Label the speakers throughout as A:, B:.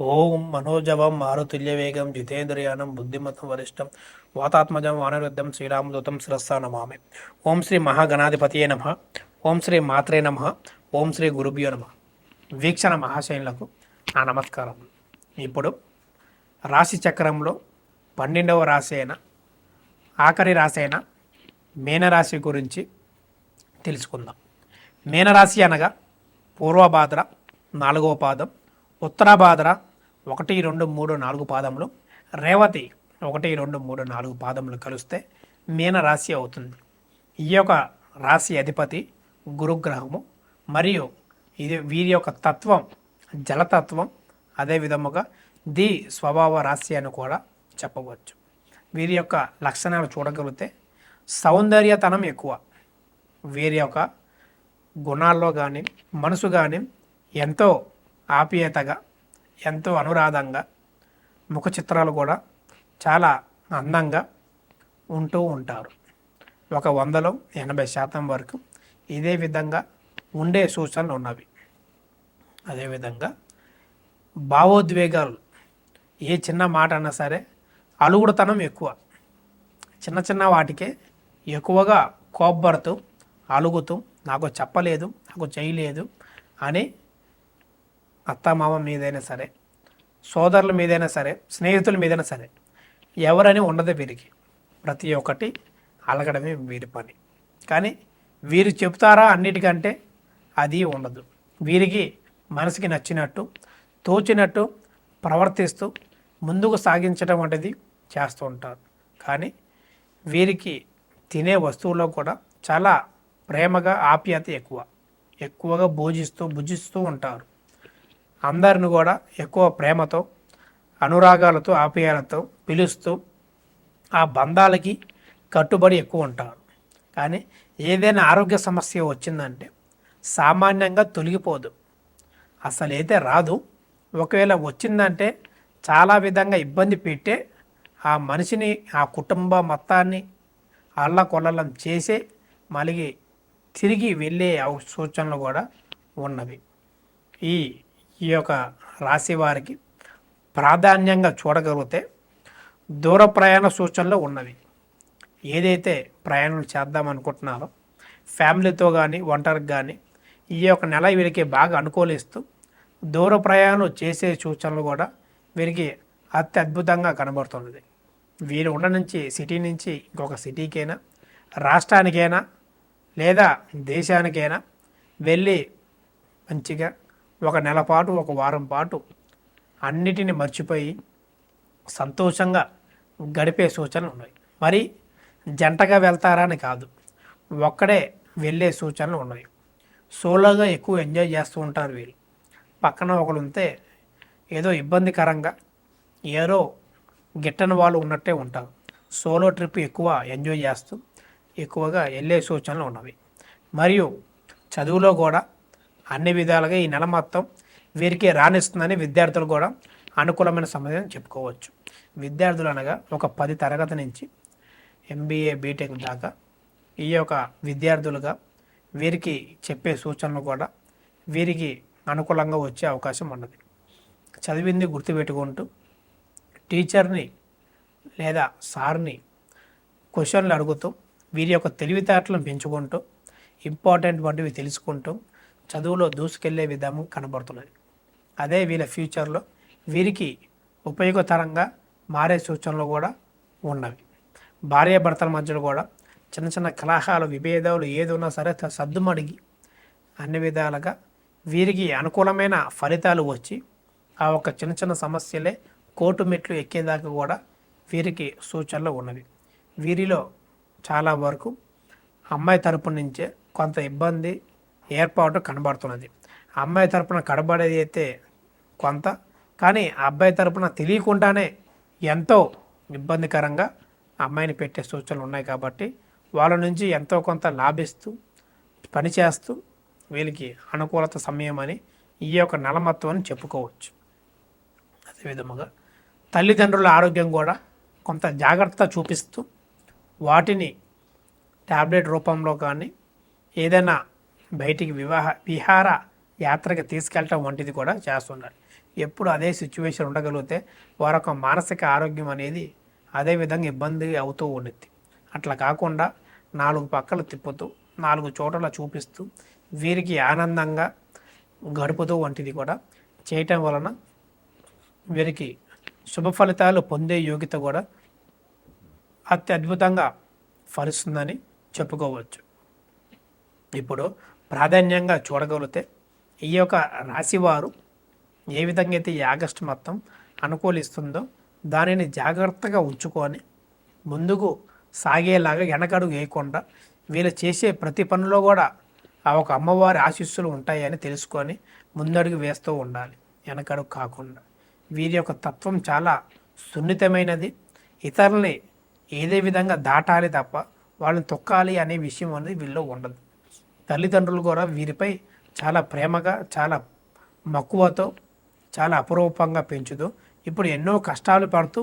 A: ఓం మనోజవం మారుతుల్యవేగం జితేంద్రియానం బుద్ధిమతం వరిష్టం వాతాత్మజం వానరుద్ధం శ్రీరామదూతం శిరస్సా నమామి. ఓం శ్రీ మహాగణాధిపతియే నమ. ఓం శ్రీ మాత్రే నమ. ఓం శ్రీ గురుభ్యో నమ. వీక్షణ మహాశైనులకు నా నమస్కారం. ఇప్పుడు రాశి చక్రంలో పన్నెండవ రాశి అయిన ఆఖరి రాశి అయిన మీనరాశి గురించి తెలుసుకుందాం. మీనరాశి అనగా పూర్వభాద్ర నాలుగవ పాదం ఉత్తరాభాద్ర ఒకటి రెండు మూడు నాలుగు పాదములు. రేవతి ఒకటి రెండు మూడు నాలుగు పాదములు కలిస్తే మీనరాశి అవుతుంది. ఈ యొక్క రాశి అధిపతి గురుగ్రహము. మరియు ఇది వీరి యొక్క తత్వం జలతత్వం అదే విధముగా ది స్వభావ రాశి అని కూడా చెప్పవచ్చు. వీరి యొక్క లక్షణాలు చూడగలిగితే సౌందర్యతనం ఎక్కువ. వీరి యొక్క గుణాల్లో కానీ మనసు కానీ ఎంతో ఆప్యాయతగా ఎంతో అనురాధంగా ముఖ చిత్రాలు కూడా చాలా అందంగా ఉంటూ ఉంటారు. ఒక వందలో ఎనభై శాతం వరకు ఇదే విధంగా ఉండే సూచనలు ఉన్నవి. అదేవిధంగా భావోద్వేగాలు ఏ చిన్న మాట అన్నా సరే అలుగుడుతనం ఎక్కువ. చిన్న చిన్న వాటికే ఎక్కువగా కోప్పడుతూ అలుగుతూ నాకు చెప్పలేదు నాకు చేయలేదు అని అత్తమామ మీదైనా సరే సోదరుల మీదైనా సరే స్నేహితుల మీదైనా సరే ఎవరని ఉండదు వీరికి. ప్రతి ఒక్కటి అలగడమే వీరి పని. కానీ వీరు చెప్తారా అన్నిటికంటే అది ఉండదు. వీరికి మనసుకి నచ్చినట్టు తోచినట్టు ప్రవర్తిస్తూ ముందుకు సాగించడం వంటిది చేస్తూ ఉంటారు. కానీ వీరికి తినే వస్తువులో కూడా చాలా ప్రేమగా ఆప్యాయత ఎక్కువ. ఎక్కువగా భోజిస్తూ భుజిస్తూ ఉంటారు. అందరిని కూడా ఎక్కువ ప్రేమతో అనురాగాలతో ఆప్యాయాలతో పిలుస్తూ ఆ బంధాలకి కట్టుబడి ఎక్కువ ఉంటారు. కానీ ఏదైనా ఆరోగ్య సమస్య వచ్చిందంటే సామాన్యంగా తొలగిపోదు. అసలు అయితే రాదు. ఒకవేళ వచ్చిందంటే చాలా విధంగా ఇబ్బంది పెట్టే ఆ మనిషిని ఆ కుటుంబ మొత్తాన్ని అల్ల కొల్లలం చేసే మళ్ళీ తిరిగి వెళ్ళే సూచనలు కూడా ఉన్నవి. ఈ ఈ యొక్క రాశి వారికి ప్రాధాన్యంగా చూడగలిగితే దూర ప్రయాణ సూచనలు ఉన్నవి. ఏదైతే ప్రయాణం చేద్దాం అనుకుంటున్నారో ఫ్యామిలీతో కానీ ఒంటరికి కానీ ఈ యొక్క నెల వీరికి బాగా అనుకూలిస్తూ దూర ప్రయాణం చేసే సూచనలు కూడా వీరికి అత్యద్భుతంగా కనబడుతున్నది. వీరు ఉన్న నుంచి సిటీ నుంచి ఇంకొక సిటీకైనా రాష్ట్రానికైనా లేదా దేశానికైనా వెళ్ళి మంచిగా ఒక నెల పాటు ఒక వారం పాటు అన్నిటిని మర్చిపోయి సంతోషంగా గడిపే సూచనలు ఉన్నాయి. మరి జంటగా వెళ్తారా అని కాదు ఒక్కడే వెళ్ళే సూచనలు ఉన్నాయి. సోలోగా ఎక్కువ ఎంజాయ్ చేస్తూ ఉంటారు వీళ్ళు. పక్కన ఒకరు ఉంటే ఏదో ఇబ్బందికరంగా ఏదో గిట్టని వాళ్ళు ఉన్నట్టే ఉంటారు. సోలో ట్రిప్ ఎక్కువ ఎంజాయ్ చేస్తూ ఎక్కువగా వెళ్ళే సూచనలు ఉన్నవి. మరియు చదువులో కూడా అన్ని విధాలుగా ఈ నెల మొత్తం వీరికి రాణిస్తుందని విద్యార్థులు కూడా అనుకూలమైన సమయం చెప్పుకోవచ్చు. విద్యార్థులు అనగా ఒక పది తరగతి నుంచి ఎంబీఏ బీటెక్ దాకా ఈ యొక్క విద్యార్థులుగా వీరికి చెప్పే సూచనలు కూడా వీరికి అనుకూలంగా వచ్చే అవకాశం ఉన్నది. చదివింది గుర్తుపెట్టుకుంటూ టీచర్ని లేదా సార్ని క్వశ్చన్లు అడుగుతూ వీరి యొక్క తెలివితేటలను పెంచుకుంటూ ఇంపార్టెంట్ వంటివి తెలుసుకుంటూ చదువులో దూసుకెళ్ళే విధానం కనబడుతున్నది. అదే వీళ్ళ ఫ్యూచర్లో వీరికి ఉపయోగకరంగా మారే సూచనలు కూడా ఉన్నవి. భార్యాభర్తల మధ్యలో కూడా చిన్న చిన్న కలహాలు విభేదాలు ఏదున్నా సరే సద్దుమడిగి అన్ని విధాలుగా వీరికి అనుకూలమైన ఫలితాలు వచ్చి ఆ ఒక చిన్న చిన్న సమస్యలే కోర్టు మెట్లు ఎక్కేదాకా కూడా వీరికి సూచనలు ఉన్నవి. వీరిలో చాలా వరకు అమ్మాయి తరపు నుంచే కొంత ఇబ్బంది ఏర్పాటు కనబడుతున్నది. అమ్మాయి తరపున కనబడేది అయితే కొంత కానీ ఆ అబ్బాయి తరపున తెలియకుండానే ఎంతో ఇబ్బందికరంగా అమ్మాయిని పెట్టే సూచనలు ఉన్నాయి కాబట్టి వాళ్ళ నుంచి ఎంతో కొంత లాభిస్తూ పనిచేస్తూ వీళ్ళకి అనుకూలత సమయం అని ఈ యొక్క నలమత్వం అని చెప్పుకోవచ్చు. అదేవిధముగా తల్లిదండ్రుల ఆరోగ్యం కూడా కొంత జాగ్రత్త చూపిస్తూ వాటిని ట్యాబ్లెట్ రూపంలో కానీ ఏదైనా బయటికి వివాహ విహార యాత్రకి తీసుకెళ్ళటం వంటిది కూడా చేస్తున్నారు ఎప్పుడు అదే సిచ్యువేషన్ ఉండగలిగితే వారి యొక్క మానసిక ఆరోగ్యం అనేది అదే విధంగా ఇబ్బంది అవుతూ ఉండిద్ది. అట్లా కాకుండా నాలుగు పక్కలు తిప్పుతూ నాలుగు చోట్ల చూపిస్తూ వీరికి ఆనందంగా గడుపుతూ వంటిది కూడా చేయటం వలన వీరికి శుభ ఫలితాలు పొందే యోగ్యత కూడా అత్యద్భుతంగా ఫలిస్తుందని చెప్పుకోవచ్చు. ఇప్పుడు ప్రాధాన్యంగా చూడగలిగితే ఈ యొక్క రాశివారు ఏ విధంగా అయితే ఈ ఆగస్టు మొత్తం అనుకూలిస్తుందో దానిని జాగ్రత్తగా ఉంచుకొని ముందుకు సాగేలాగా వెనకడుగు వేయకుండా వీళ్ళు చేసే ప్రతి పనిలో కూడా ఆ ఒక అమ్మవారి ఆశీస్సులు ఉంటాయని తెలుసుకొని ముందడుగు వేస్తూ ఉండాలి. వెనకడుగు కాకుండా. వీరి యొక్క తత్వం చాలా సున్నితమైనది. ఇతరుల్ని ఏదే విధంగా దాటాలి తప్ప వాళ్ళని తొక్కాలి అనే విషయం అనేది వీళ్ళు ఉండదు. తల్లిదండ్రులు కూడా వీరిపై చాలా ప్రేమగా చాలా మక్కువతో చాలా అపురూపంగా పెంచుతూ ఇప్పుడు ఎన్నో కష్టాలు పడుతూ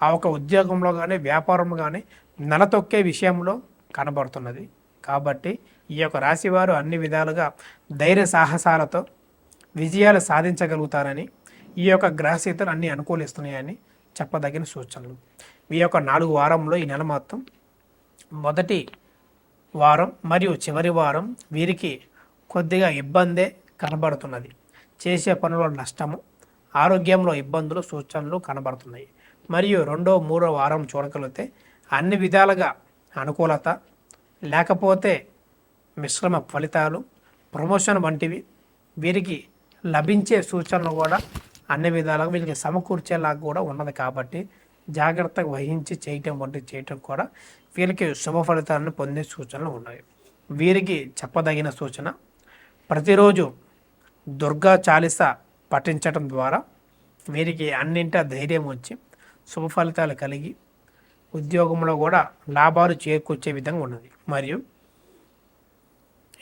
A: ఆ ఒక ఉద్యోగంలో కానీ వ్యాపారంలో కానీ నెలతొక్కే విషయంలో కనబడుతున్నది. కాబట్టి ఈ యొక్క రాశివారు అన్ని విధాలుగా ధైర్య సాహసాలతో విజయాలు సాధించగలుగుతారని ఈ యొక్క గ్రహస్థితులు అన్ని అనుకూలిస్తున్నాయని చెప్పదగిన సూచనలు. ఈ యొక్క నాలుగు వారంలో ఈ నెల మొత్తం మొదటి వారం మరియు చివరి వారం వీరికి కొద్దిగా ఇబ్బందే కనబడుతున్నది. చేసే పనులు నష్టము ఆరోగ్యంలో ఇబ్బందులు సూచనలు కనబడుతున్నాయి. మరియు రెండో మూడో వారం చూడగలిగితే అన్ని విధాలుగా అనుకూలత లేకపోతే మిశ్రమ ఫలితాలు ప్రమోషన్ వంటివి వీరికి లభించే సూచనలు కూడా అన్ని విధాలుగా వీరికి సమకూర్చేలాగా కూడా ఉన్నది కాబట్టి జాగ్రత్తగా వహించి చేయటం వంటివి చేయటం కూడా వీరికి శుభ ఫలితాలను పొందే సూచనలు ఉన్నాయి. వీరికి చెప్పదగిన సూచన ప్రతిరోజు దుర్గా చాలీస పఠించటం ద్వారా వీరికి అన్నింటా ధైర్యం వచ్చి శుభ ఫలితాలు కలిగి ఉద్యోగంలో కూడా లాభాలు చేకూర్చే విధంగా ఉన్నది. మరియు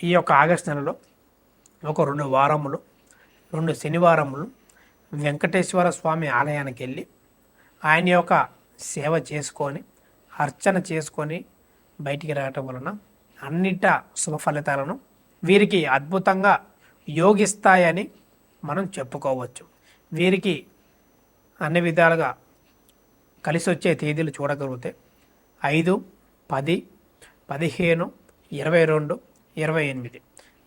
A: ఈ యొక్క ఆగస్టు నెలలో ఒక రెండు వారములు రెండు శనివారములు వెంకటేశ్వర స్వామి ఆలయానికి వెళ్ళి ఆయన యొక్క సేవ చేసుకొని అర్చన చేసుకొని బయటికి రావటం వలన అన్నిట శుభ ఫలితాలను వీరికి అద్భుతంగా యోగిస్తాయని మనం చెప్పుకోవచ్చు. వీరికి అన్ని విధాలుగా కలిసి వచ్చే తేదీలు చూడగలిగితే ఐదు పది పదిహేను ఇరవై రెండు ఇరవై ఎనిమిది.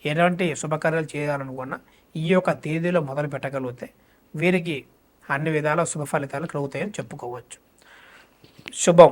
A: ఎలాంటి శుభకార్యాలు చేయాలనుకున్నా ఈ యొక్క తేదీలో మొదలు పెట్టగలిగితే వీరికి అన్ని విధాల శుభ ఫలితాలు కలుగుతాయని చెప్పుకోవచ్చు. శుభం.